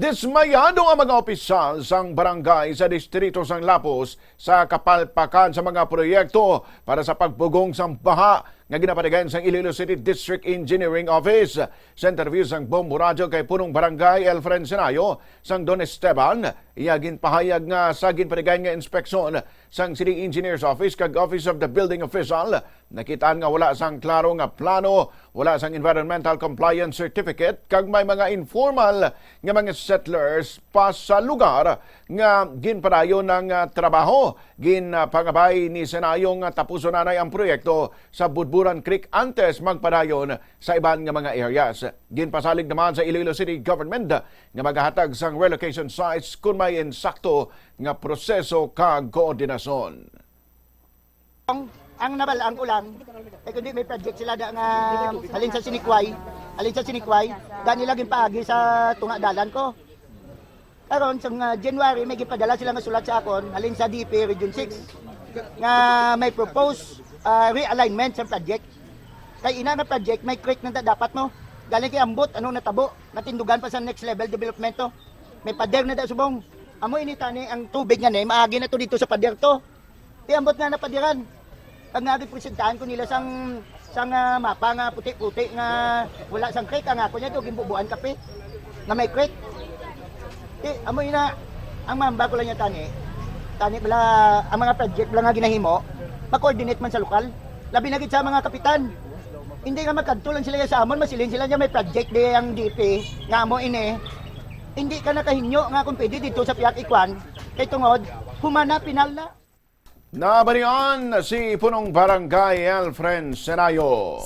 Dismayado ang mga opisyal sang barangay sa distrito sang Lapos sa kapalpakan sa mga proyekto para sa pagbugong sang baha nga ginapatigan sang Iloilo City District Engineering Office. Sa interview sang Bombo Radio kay punong barangay Elfren Senayo sang Don Esteban, iyagin pahayag nga sa ginpatigan nga inspeksyon sang City Engineers Office kag Office of the Building Official nakitaan nga wala sang klaro nga plano, wala sang environmental compliance certificate kag may mga informal nga mga settlers pa sa lugar nga ginpadayon ng ah, trabaho. Gin ah, pangabay ni Senayo nga tapuson nanay ang proyekto sa Budburan Creek antes magpadayon sa iban nga mga areas. Ginpasalig naman sa Iloilo City Government nga maghahatag sang relocation sites kung may insakto nga proseso kag koordinasyon. Ang, ang nabalaan ko lang, eh kundi may project sila da nga halin sa Sinikway, halin sa Sinikway, dani laging paagi sa tunga dalan ko. Karon sa nga January may gipadala sila nga sulat sa akon halin sa DP Region 6 nga may propose ah, realignment sa project. Kay ina nga project may creek na dapat mo. Galing kay ambot anong natabo, natindugan pa sa next level development to. May pader na da subong. Amo initani ang tubig nga ni maagi na to dito sa pader to. Iambot nga na padiran. Pag nga presentahan ko nila sang sang ah, mapa nga puti-puti nga wala sang creek ang ako niya to gimbubuan kape nga may creek. Di amo ina ang mamba ko lang niya tani. Tani bala ang mga project bala nga ginahimo ma-coordinate man sa lokal. Labi na sa mga kapitan. Hindi nga magkadto lang sila sa amon, masilin sila niya may project di ang DP nga mo ini. Hindi ka nakahinyo nga kung pwede dito sa Piak Ikwan. Kay tungod, humana pinal na. Nabalian si punong barangay Elfren Senayo.